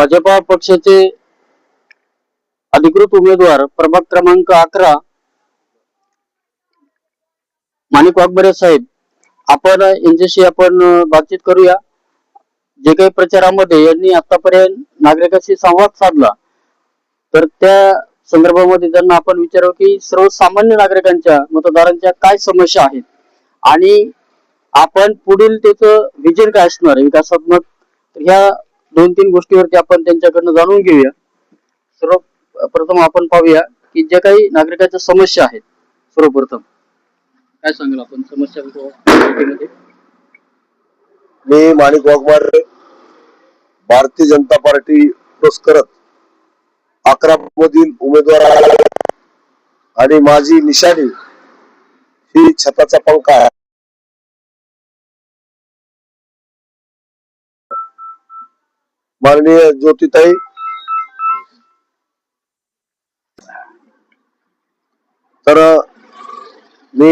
भाजपा पक्षाचे अधिकृत उमेदवार प्रभाग क्रमांक अकरा माणिक वाघबरे साहेब. आपण यांच्याशी आपण बातचीत करूया. जे काही प्रचारामध्ये यांनी आतापर्यंत नागरिकांशी संवाद साधला तर त्या संदर्भामध्ये त्यांना आपण विचारू की सर्वसामान्य नागरिकांच्या मतदारांच्या काय समस्या आहेत? आणि आपण पुढील त्याचं विजन काय असणार विकासात्मक ह्या दोन तीन गोष्टीवरती आपण त्यांच्याकडनं जाणून घेऊया. सर्वप्रथम आपण पाहूया की ज्या काही नागरिकांच्या समस्या आहेत सर्वप्रथम. काय सांगाल आपण समस्या मी माणिक वाघमार भारतीय जनता पार्टी क्रॉस करत अकरा मधील उमेदवार आणि माझी निशाणी ही छताचा पंखा माननीय ज्योतिताई. तर मी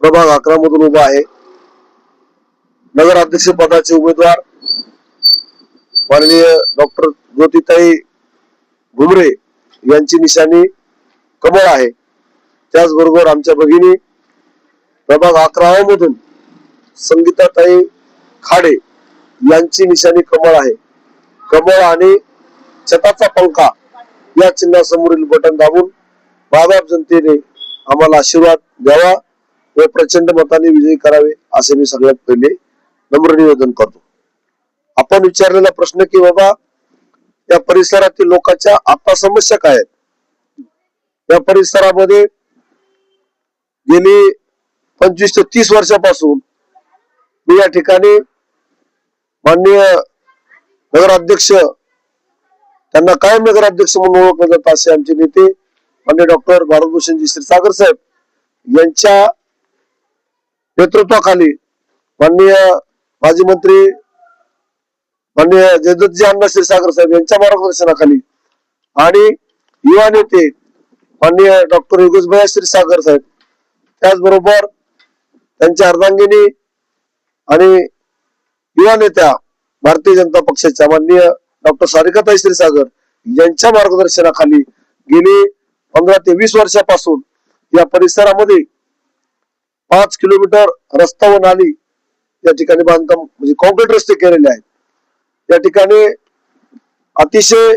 प्रभाग अकरा मधून उभा आहे. नगराध्यक्ष पदाचे उमेदवार माननीय डॉक्टर ज्योतिताई घुमरे यांची निशाणी कमळ आहे. त्याचबरोबर आमच्या भगिनी प्रभाग अकरा मधून संगीताताई खाडे यांची निशाणी कमळ आहे. कमळ आणि छताचा पंखा या चिन्हासमोरील बटन दाबून बाबाब जनतेने आम्हाला आशीर्वाद द्यावा व प्रचंड मताने विजयी करावे असे मी सगळ्यात पहिले नम्र निवेदन करतो. आपण विचारलेला प्रश्न की बाबा या परिसरातील लोकांच्या आता समस्या काय आहेत? या परिसरामध्ये गेली पंचवीस ते तीस वर्षापासून मी या ठिकाणी माननीय नगराध्यक्ष त्यांना कायम नगराध्यक्ष म्हणून ओळखलं जात असे आमचे नेते. माननीय डॉक्टर भारतभूषणजी श्रीसागर साहेब यांच्या नेतृत्वाखाली माननीय माजी मंत्री माननीय जयदत्तजी अण्णा श्रीसागर साहेब यांच्या मार्गदर्शनाखाली आणि युवा नेते माननीय डॉक्टर योगेशभाई श्रीसागर साहेब त्याचबरोबर त्यांच्या अर्धांगिनी आणि युवा नेत्या भारतीय जनता पक्षाच्या माननीय डॉक्टर सारिकाताई श्रीसागर यांच्या मार्गदर्शनाखाली गेली पंधरा ते वीस वर्षापासून या परिसरामध्ये पाच किलोमीटर रस्ता व नाली या ठिकाणी बांधकाम म्हणजे कॉन्क्रीट रस्ते केलेले आहेत. या ठिकाणी अतिशय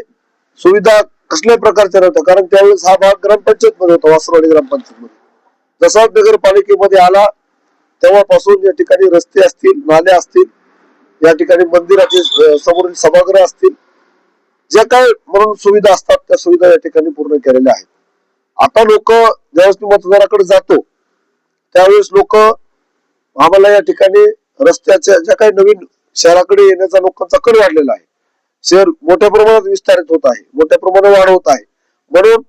सुविधा कसल्याही प्रकारच्या नव्हत्या कारण त्यावेळेस हा भाग ग्रामपंचायत मध्ये होता वासरवाडी ग्रामपंचायत मध्ये जसा नगरपालिकेमध्ये आला तेव्हापासून या ठिकाणी रस्ते असतील नाले असतील या ठिकाणी मंदिराचे समोरील सभागृह असतील ज्या काय म्हणून सुविधा असतात त्या सुविधा या ठिकाणी पूर्ण केलेल्या आहेत. आता लोक ज्यावेळेस मी मतदाराकडे जातो त्यावेळेस लोक आम्हाला या ठिकाणी रस्त्याच्या ज्या काही नवीन शहराकडे येण्याचा लोकांचा कल वाढलेला आहे. शहर मोठ्या प्रमाणात विस्तारित होत आहे मोठ्या प्रमाणात वाढ होत आहे. म्हणून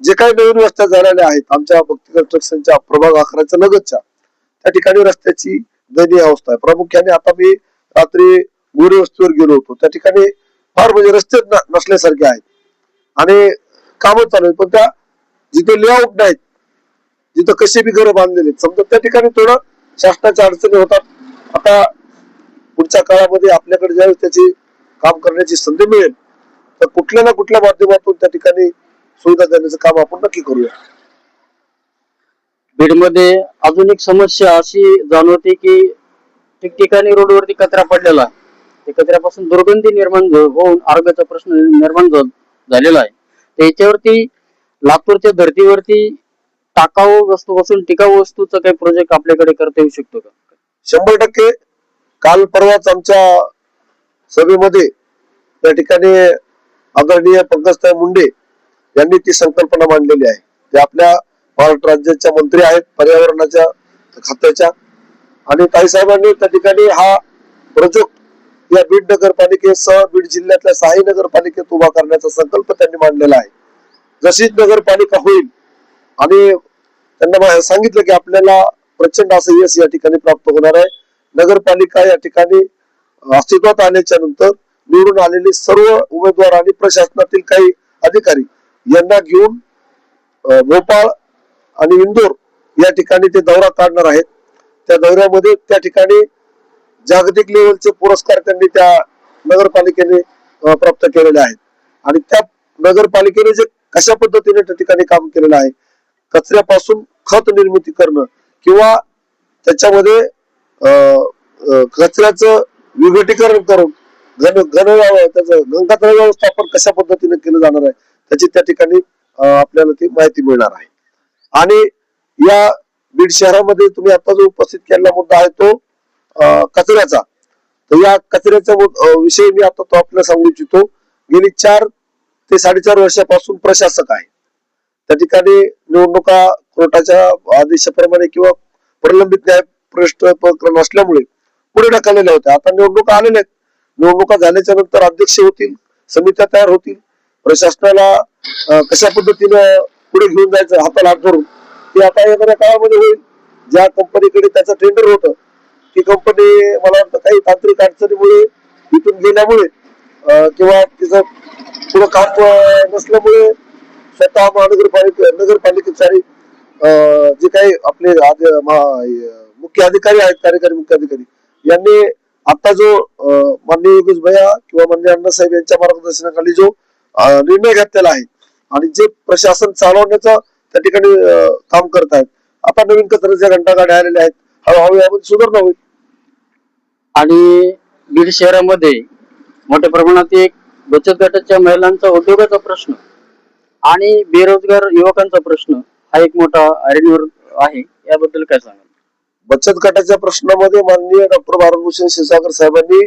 जे काही नवीन रस्त्या झालेल्या आहेत आमच्या भक्ती कन्स्ट्रक्शनच्या प्रभाग अकराच्या लगतच्या त्या ठिकाणी रस्त्याची दयनीय अवस्था आहे. प्रामुख्याने आता मी रात्री गोरे वस्तीवर गेलो होतो. त्या ठिकाणी फार म्हणजे रस्ते नसल्यासारखे आहेत. आणि कामं चालू आहेत. पण त्या जिथे लेआउट नाहीत जिथं कसे बी घरं बांधलेले आहेत समजा त्या ठिकाणी थोडं शासनाच्या अडचणी होतात. आता पुढच्या काळामध्ये आपल्याकडे ज्यावेळेस त्याची काम करण्याची संधी मिळेल तर कुठल्या ना कुठल्या माध्यमातून त्या ठिकाणी सुविधा देण्याचं काम आपण नक्की करूया. बीडमध्ये अजून एक समस्या अशी जाणवते की ठिकठिकाणी रोडवरती कचरा पडलेला आहे. कचऱ्यापासून दुर्गंधी निर्माण होऊन आरोग्याचा प्रश्न निर्माण झालेला आहे. याच्यावरती लातूरच्या धर्तीवरती टाकाऊ वस्तू बसून टिकाऊ वस्तूचा काही प्रोजेक्ट आपल्याकडे करता येऊ शकतो का? शंभर टक्के. काल परवाच आमच्या सभेमध्ये त्या ठिकाणी आदरणीय पंकजताई मुंडे यांनी ती संकल्पना मांडलेली आहे. ते आपल्या महाराष्ट्र राज्याच्या मंत्री आहेत पर्यावरणाच्या खात्याच्या. आणि काही साहेबांनी त्या ठिकाणी हा प्रोजेक्ट या बीड नगरपालिकेसह बीड जिल्ह्यातल्या सहाही नगरपालिकेत उभा करण्याचा संकल्प त्यांनी मांडलेला आहे. जशीच नगरपालिका होईल आणि त्यांना सांगितलं की आपल्याला प्रचंड असं यश या ठिकाणी प्राप्त होणार आहे. नगरपालिका या ठिकाणी अस्तित्वात आल्याच्यानंतर निवडून आलेले सर्व उमेदवार आणि प्रशासनातील काही अधिकारी यांना घेऊन भोपाळ आणि इंदोर या ठिकाणी ते दौरा काढणार आहेत. त्या दौऱ्यामध्ये त्या ठिकाणी जागतिक लेवलचे पुरस्कार त्यांनी त्या नगरपालिकेने प्राप्त केलेले आहेत. आणि त्या नगरपालिकेने जे कशा पद्धतीने त्या ठिकाणी काम केलेलं आहे कचऱ्यापासून खत निर्मिती करणं किंवा त्याच्यामध्ये कचऱ्याचं विघटीकरण करून घन घन त्याचं घनकचरा व्यवस्थापन कशा पद्धतीने केलं जाणार आहे त्याची त्या ठिकाणी आपल्याला ती माहिती मिळणार आहे. आणि या बीड शहरामध्ये तुम्ही आता जो उपस्थित केलेला मुद्दा आहे तो कचऱ्याचा. तर या कचऱ्याचा विषय मी आता तो आपल्याला सांगू इच्छितो. गेली चार ते साडेचार वर्षापासून प्रशासक आहे. त्या ठिकाणी निवडणुका कोर्टाच्या आदेशाप्रमाणे किंवा प्रलंबित न्याय प्रश्न प्रकरण असल्यामुळे पुढे ढकललेल्या होत्या. आता निवडणुका आलेल्या आहेत. निवडणुका झाल्याच्यानंतर अध्यक्ष होतील समित्या तयार होतील. प्रशासनाला कशा पद्धतीनं पुढे घेऊन जायचं हाताला हात धरून ते आता येणाऱ्या काळामध्ये होईल. ज्या कंपनीकडे त्याचं टेंडर होतं ती कंपनी मला वाटतं काही तांत्रिक अडचणीमुळे इथून गेल्यामुळे किंवा तिचं पुढं काम नसल्यामुळे स्वतः महानगरपालिका नगरपालिकेचे अं, जे काही आपले मुख्य अधिकारी आहेत कार्यकारी मुख्य अधिकारी यांनी आता जो माननीय योगेश भैया किंवा माननीय अण्णासाहेब यांच्या मार्गदर्शनाखाली जो निर्णय घेतलेला आहे आणि जे प्रशासन चालवण्याचा त्या ठिकाणी काम करत आहेत आता नवीन कचऱ्याच्या घंटा गाड्या आलेल्या आहेत. हळूहळू यामध्ये सुधारणा होईल. आणि बीड शहरामध्ये मोठ्या प्रमाणात एक बचत गटाच्या महिलांचा उद्योगाचा प्रश्न आणि बेरोजगार युवकांचा प्रश्न हा एक मोठा ऐरणीवर आहे. याबद्दल काय सांगाल? बचत गटाच्या प्रश्नामध्ये माननीय डॉक्टर भारतभूषण क्षीरसागर साहेबांनी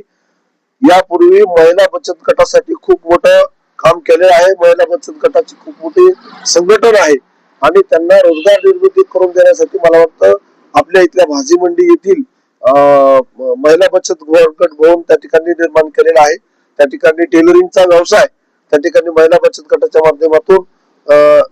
यापूर्वी महिला बचत गटासाठी खूप मोठं काम केले आहे. महिला बचत गटाची खूप मोठी संघटन आहे. आणि त्यांना रोजगार निर्मिती करून देण्यासाठी मला वाटतं आपल्या इथल्या भाजी मंडी येथील अं, महिला बचत गट भवन त्या ठिकाणी निर्माण केलेला आहे. त्या ठिकाणी टेलरिंगचा व्यवसाय त्या ठिकाणी महिला बचत गटाच्या माध्यमातून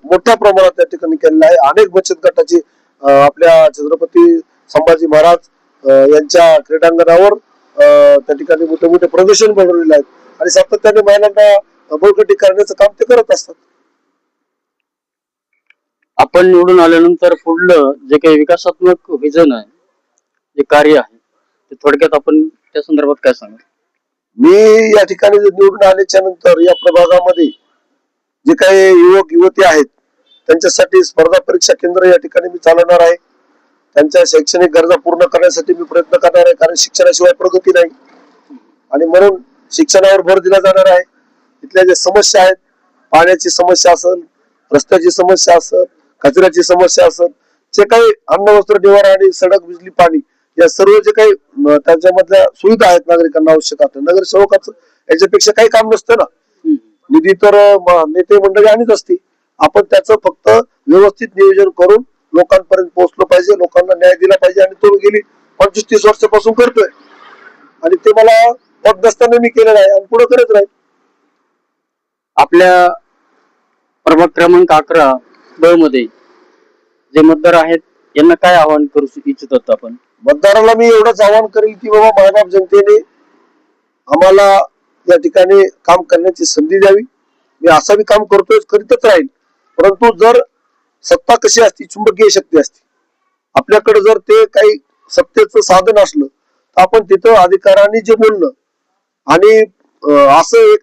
मोठ्या प्रमाणात त्या ठिकाणी केलेला आहे. अनेक बचत गटाची आपल्या छत्रपती संभाजी महाराज यांच्या क्रीडांगणावर अं, त्या ठिकाणी मोठे मोठे प्रदर्शन बनवलेले आहेत. आणि सातत्याने महिलांना बळकटी करण्याचं काम ते करत असतात. आपण निवडून आल्यानंतर पुढलं जे काही विकासात्मक विजन आहे जे कार्य आहे ते थोडक्यात आपण त्या संदर्भात काय सांगा? मी या ठिकाणी निवडून आल्याच्यानंतर या प्रभागामध्ये जे काही युवक युवती आहेत त्यांच्यासाठी स्पर्धा परीक्षा केंद्र या ठिकाणी मी चालवणार आहे. त्यांच्या शैक्षणिक गरजा पूर्ण करण्यासाठी मी प्रयत्न करणार आहे कारण शिक्षणाशिवाय प्रगती नाही. आणि म्हणून शिक्षणावर भर दिला जाणार आहे. इथल्या ज्या समस्या आहेत पाण्याची समस्या असेल रस्त्याची समस्या असेल कचऱ्याची समस्या असेल जे काही अन्न वस्त्र निवारा आणि सडक बिजली पाणी या सर्व जे काही त्याच्यामधल्या सुविधा आहेत नागरिकांना आवश्यक असतात नगरसेवकाचं याच्यापेक्षा काही काम नसतं ना. निधी तर नेते मंडळी आणीच असते आपण त्याचं फक्त व्यवस्थित नियोजन करून लोकांपर्यंत पोहोचलं पाहिजे लोकांना न्याय दिला पाहिजे आणि तो गेली पंचवीस तीस वर्षापासून करतोय. आणि ते मला पद नसताना मी केलेलं आहे आणि पुढे करत राहील. आपल्या प्रभाग क्रमांक अकरा मध्ये जे मतदार आहेत यांना काय आवाहन करू इच्छित इच्छितात आपण? मतदाराला मी एवढंच आवाहन करेल की बाबा मायबाप जनतेने आम्हाला या ठिकाणी काम करण्याची संधी द्यावी. मी असं बी काम करतोय करीतच राहील. परंतु जर सत्ता कशी असती चुंबकीय शक्ती असते आपल्याकडे जर ते काही सत्तेचं साधन असलं तर आपण तिथं अधिकाराने जे बोलणं आणि असं एक